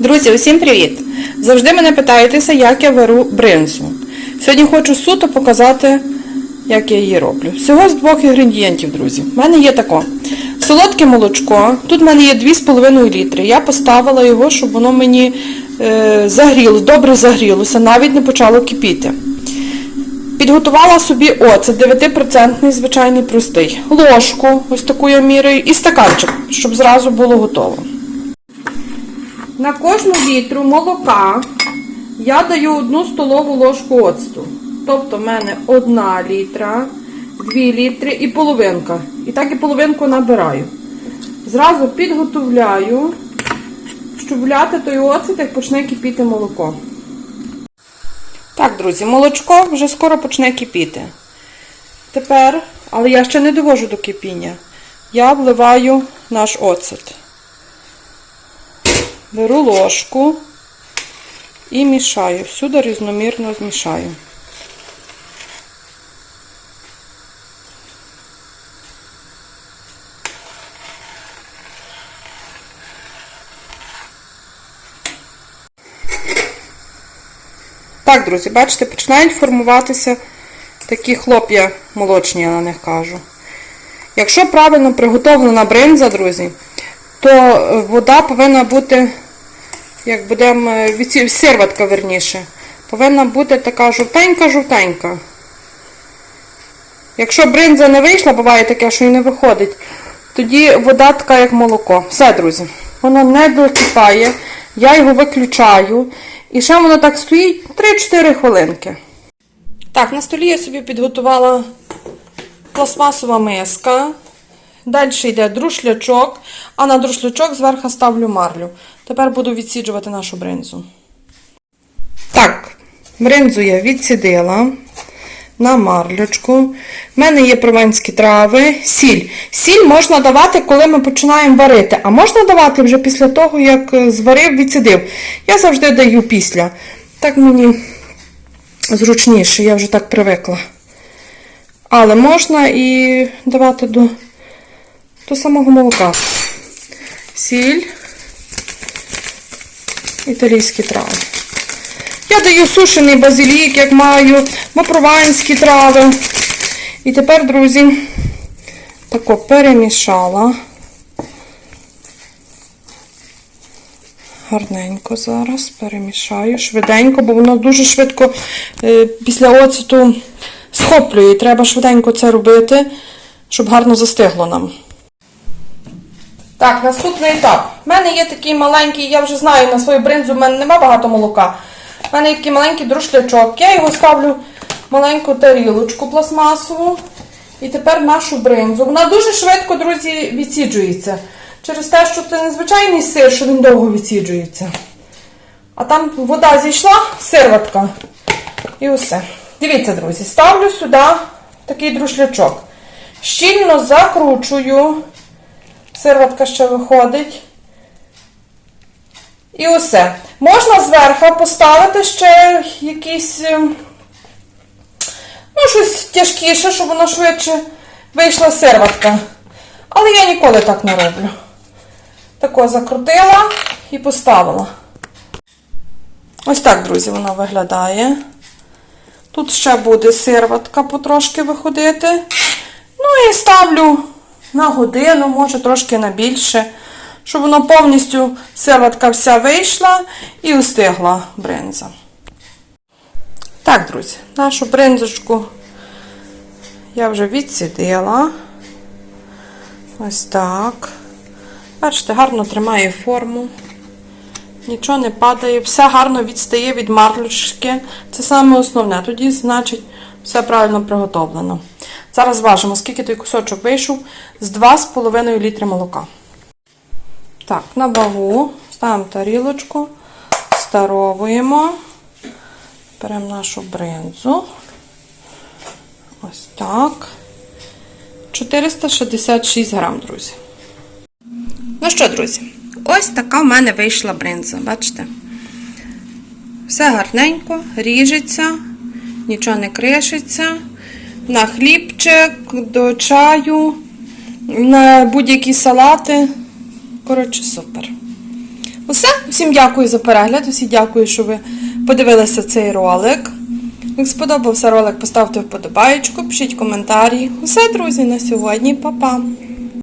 Друзі, усім привіт! Завжди мене питаєтеся, як я вару бринзу. Сьогодні хочу суто показати, як я її роблю. Всього з двох інгредієнтів, друзі. У мене є тако. Солодке молочко. Тут в мене є 2,5 літри. Я поставила його, щоб воно мені е, загріло, добре загрілося, навіть не почало кипіти. Підготувала собі оцет 9% звичайний простий. Ложку, ось таку я міряю, і стаканчик, щоб зразу було готово. На кожну літру молока я даю одну столову ложку оцту. Тобто в мене одна літра, дві літри і половинка. І так і половинку набираю. Зразу підготовляю, щоб вляти той оцет, як почне кипіти молоко. Так, друзі, молочко вже скоро почне кипіти. Тепер, але я ще не довожу до кипіння, я вливаю наш оцет. Беру ложку і мішаю. Всюди різномірно змішаю. Так, друзі, бачите, починають формуватися такі хлоп'я молочні, я на них кажу. Якщо правильно приготовлена бринза, друзі, то вода повинна бути, як будемо сирватка верніше, повинна бути така жовтенька-жовтенька. Якщо бринза не вийшла, буває таке, що і не виходить, тоді вода така, як молоко. Все, друзі. Воно не докипає, я його виключаю. І ще воно так стоїть 3-4 хвилинки. Так, на столі я собі підготувала пластмасова миска. Далі йде друшлячок, а на друшлячок зверху ставлю марлю. Тепер буду відсіджувати нашу бринзу. Так, бринзу я відсідила на марлючку. У мене є прованські трави, сіль. Сіль можна давати, коли ми починаємо варити, а можна давати вже після того, як е, зварив, відсідив. Я завжди даю після. Так мені зручніше, я вже так привикла. Але можна і давати до, до самого молока. Сіль, італійські трави. Я даю сушений базилік, як маю, мопрованські трави. І тепер, друзі, тако перемішала. Гарненько зараз перемішаю, швиденько, бо воно дуже швидко е, після оцету схоплює. Треба швиденько це робити, щоб гарно застигло нам. Так, наступний етап. У мене є такий маленький, я вже знаю на свою бринзу, в мене нема багато молока. У мене є такий маленький друшлячок. Я його ставлю в маленьку тарілочку пластмасову. І тепер нашу бринзу. Вона дуже швидко, друзі, відсіджується. Через те, що це незвичайний сир, що він довго відсіджується. А там вода зійшла, сирватка. І усе. Дивіться, друзі, ставлю сюди такий друшлячок. Щільно закручую. Сирватка ще виходить. І усе. Можна зверху поставити ще якісь, ем, ну, щось тяжкіше, щоб воно швидше вийшла сирватка. Але я ніколи так не роблю. Тако закрутила і поставила. Ось так, друзі, воно виглядає. Тут ще буде сирватка потрошки виходити. Ну і ставлю на годину, може трошки на більше, щоб воно повністю сирватка вся вийшла і устигла бринза. Так, друзі, нашу бринзочку я вже відсідила. Ось так. Бачите, гарно тримає форму. Нічого не падає, все гарно відстає від марлючки. Це саме основне. Тоді, значить, все правильно приготовлено. Зараз важимо, скільки той кусочок вийшов з 2,5 літри молока. Так, на вагу ставимо тарілочку, старовуємо, беремо нашу бринзу. Ось так. 466 грам, друзі. Ну що, друзі, ось така в мене вийшла бринза, бачите? Все гарненько, ріжеться, нічого не кришиться. На хлібчик, до чаю, на будь-які салати. Коротше, супер. Усе, всім дякую за перегляд, усі дякую, що ви подивилися цей ролик. Як сподобався ролик, поставте вподобайку, пишіть коментарі. Усе, друзі, на сьогодні, Па-па!